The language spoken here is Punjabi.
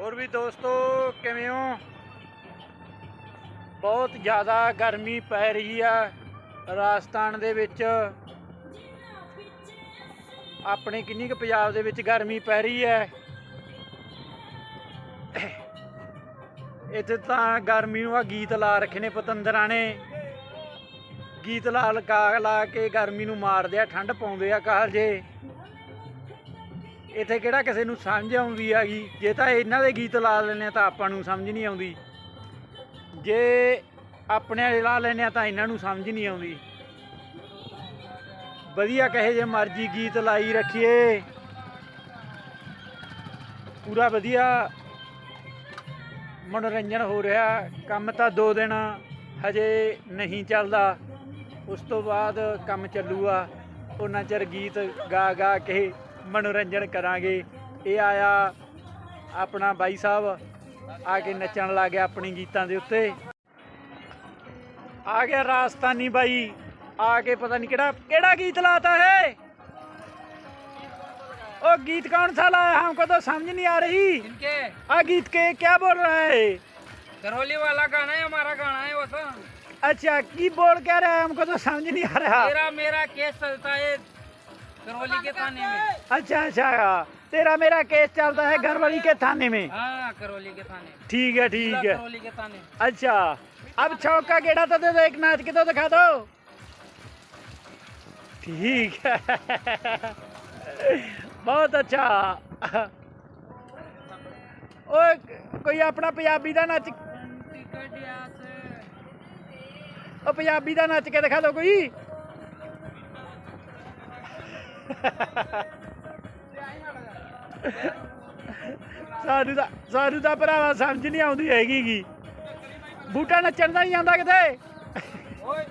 ਹੋਰ ਵੀ ਦੋਸਤੋ, ਕਿਵੇਂ ਹੋ? ਬਹੁਤ ਜ਼ਿਆਦਾ ਗਰਮੀ ਪੈ ਰਹੀ ਆ ਰਾਜਸਥਾਨ ਦੇ ਵਿੱਚ। ਆਪਣੇ ਕਿੰਨੀ ਕੁ ਪੰਜਾਬ ਦੇ ਵਿੱਚ ਗਰਮੀ ਪੈ ਰਹੀ ਹੈ? ਇੱਥੇ ਤਾਂ ਗਰਮੀ ਨੂੰ ਆ ਗੀਤ ਲਾ ਰੱਖੇ ਨੇ ਪਤੰਦਰਾਂ ਨੇ। ਗੀਤ ਲਾ ਲਗਾ, ਲਾ ਕੇ ਗਰਮੀ ਨੂੰ ਮਾਰਦੇ ਆ ਠੰਡ ਪਾਉਂਦੇ ਆ ਕਾਹਲ ਜੇ। ਇੱਥੇ ਕਿਹੜਾ ਕਿਸੇ ਨੂੰ ਸਮਝ ਆਉਂਦੀ ਹੈਗੀ? ਜੇ ਤਾਂ ਇਹਨਾਂ ਦੇ ਗੀਤ ਲਾ ਲੈਂਦੇ ਆ ਤਾਂ ਆਪਾਂ ਨੂੰ ਸਮਝ ਨਹੀਂ ਆਉਂਦੀ। ਜੇ ਆਪਣੇ ਵਾਲੇ ਲਾ ਲੈਂਦੇ ਆ ਤਾਂ ਇਹਨਾਂ ਨੂੰ ਸਮਝ ਨਹੀਂ ਆਉਂਦੀ। ਵਧੀਆ ਕਹੇ ਜੇ ਮਰਜ਼ੀ ਗੀਤ ਲਾਈ ਰੱਖੀਏ। ਪੂਰਾ ਵਧੀਆ ਮਨੋਰੰਜਨ ਹੋ ਰਿਹਾ। ਕੰਮ ਤਾਂ ਦੋ ਦਿਨ ਹਜੇ ਨਹੀਂ ਚੱਲਦਾ। ਉਸ ਤੋਂ ਬਾਅਦ ਕੰਮ ਚੱਲੂਗਾ। ਉਹਨਾਂ ਚਿਰ ਗੀਤ ਗਾ ਗਾ ਕੇ ਮਨੋਰੰਜਨ ਕਰਾਂਗੇ ਇਹ ਆਇਆ ਆਪਣਾ ਬਾਈ ਸਾਹਿਬ ਆ ਕੇ ਨੱਚਣ ਲੱਗ ਗਿਆ ਆਪਣੀ ਗੀਤਾਂ ਦੇ ਉੱਤੇ ਆ ਗਿਆ ਰਾਜਸਥਾਨੀ ਬਾਈ ਆ ਕੇ ਪਤਾ ਨਹੀਂ ਕਿਹੜਾ ਕਿਹੜਾ ਗੀਤ ਲਾਤਾ ਹੈ ओ गीत कौन सा लाया हमको तो समझ नहीं आ रही इनके आ गीत के क्या बोल रहा है करौली वाला गाना है हमारा गाना है वो तो अच्छा की बोल कह रहा है हमको तो समझ नहीं आ रहा मेरा मेरा केस चलता है करवली के थाने में। अच्छा अच्छा हाँ। तेरा मेरा केस चलता है करवली के थाने में। हाँ, करवली के थाने। ठीक है ठीक है। करवली के थाने। अच्छा अब चौक का गेड़ा तो दे दो एक नाच के तो दिखा दो। ठीक है। बहुत अच्छा। ओ कोई अपना पंजाबी का नाच और पंजाबी का नाच के दिखा दो कोई। ਸਾਨੂੰ ਤਾਂ ਸਾਨੂੰ ਤਾਂ ਭਰਾਵਾ ਸਮਝ ਨਹੀਂ ਆਉਂਦੀ ਹੈਗੀ ਗੀ। ਬੂਟਾ ਨੱਚਣ ਦਾ ਨਹੀਂ ਆਉਂਦਾ ਕਿਤੇ। ओए